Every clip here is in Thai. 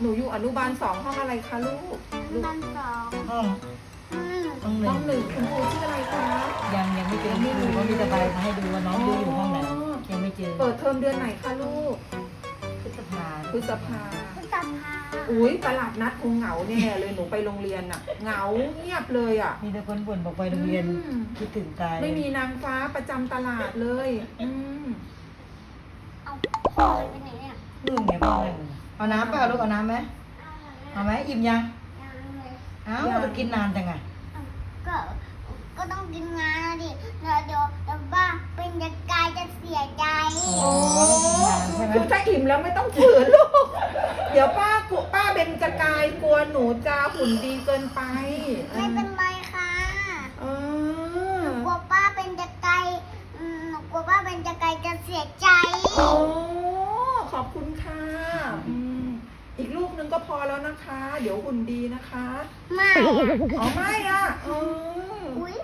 หนูอยู่อนุบาลสองห้องอะไรคะลูกบ้านสองห้องอืมห้องหห้นึ่องงหนึ่งคุณครูชื่ออะไรคะยังยังไม่เจอครูเขามีแต่ใบมาให้ดูว่าน้องอยู่อยู่ห้องไหนยังไม่เจอเปิดเทอมเดือนไหนคะลูกพฤษภาพฤษภา คุณตาพาอุ้ยตลาดนัดคงเหงาแน่เลยหนูไปโรงเรียนอะเหงาเงียบเลยอะมีแต่คนบ่นบอกไปโรงเรียนอืมคิดถึงตายไม่มีนางฟ้าประจำตลาดเลย อืมเอาพ่อไปไหนเนี่ย นู่นไงพ่อนั่น เอาน้ำเปล่าลูกเอาน้ำไหมเอาไหมอิ่มยังยังเลยเอ้าเรากินนานจังไงก็ก็ต้องกินงานนะดิเดี๋ยวเดี๋ยวเดี๋ยวบ้าเป็นจะกายจะเสียใจโอ้คือถ้าอิ่มแล้วไม่ต้องฝืนลูก เดี๋ยวป้ากลัวป้าเบนจะกายกลัวหนูจะหุ่นดีเกินไป ไม่เป็นไรค่ะเอหอนูกลัวป้าเป็นจะกายอืมหนูกลัวป้าเป็นจะกายจะเสียใจ โอ้ ขอบคุณค่ะอืมอีกลูก นึงก็พอแล้วนะคะ เดี๋ยวหุ่นดีนะคะไม่อะอ๋อไม่อะเอออุ้ย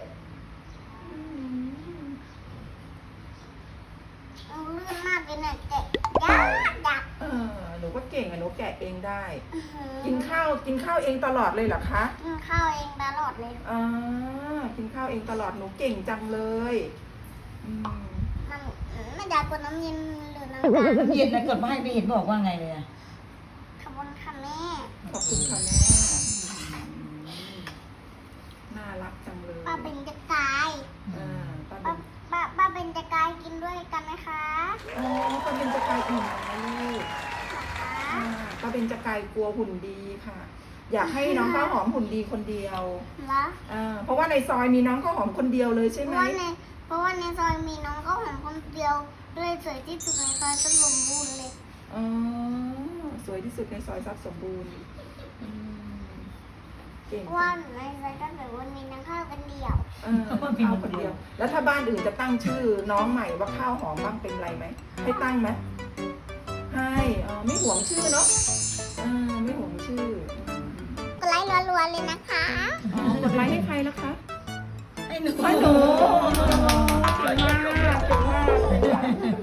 เอาเลื่อนมากเลยเนี่ยแกะยากดักเออหนูก็เก่งอะหนูแกะเองได้อื้อหือกินข้าวกินข้าวเองตลอดเลยเหรอคะกินข้าวเองตลอดเลยอ่ากินข้าวเองตลอดหนูเก่งจังเลยอืมมันไม่อยากกดน้ำเย็นหรือน้ำตาลน้ำเย็นนะกดมาให้ไม่เห็นบอกว่าไงเลยอะ ขอบคุณค่ะแม่ ขอบคุณค่ะแม่ น่ารักจังเลยป้าเป็นจะกายอ่าป้าป้าเป็นป้าป้าเป็นจะกายกินด้วยกันไหมคะอ๋อป้าเป็นจะกายอิ่มนะลูกนะคะอ่าป้าเป็นจะกายกลัวหุ่นดีค่ะ อยากให้น้องข้าวหอมหุ่นดีคนเดียวแล้วอ่าเพราะว่าในซอยมีน้องข้าวหอมคนเดียวเลยเพใช่ไหมราะว่าในเพราะว่าในซอยมีน้องข้าวหอมคนเดียวเลยสวยที่สุดในซอยสมบูรณ์เลย อ๋อสวย ที่สุดในซอยทรัพย์สมบูรณ์อืมเก่งเพจัราะว่างในซอยก็แบบว่ามีน้องข้าวกันเดียวเออเอาคนเดียว แล้วถ้าบ้านอื่นจะตั้งชื่อน้องใหม่ว่าข้าวหอมบ้างเป็นไรไหมให้ตั้งไหมให้เออไม่ห่วงชื่อเนาะเออไม่ห่วงชื่อกดไลค์รัวๆเลยนะคะอ๋อกดไลค์ให้ใครแล้วคะให้หนูให้หนู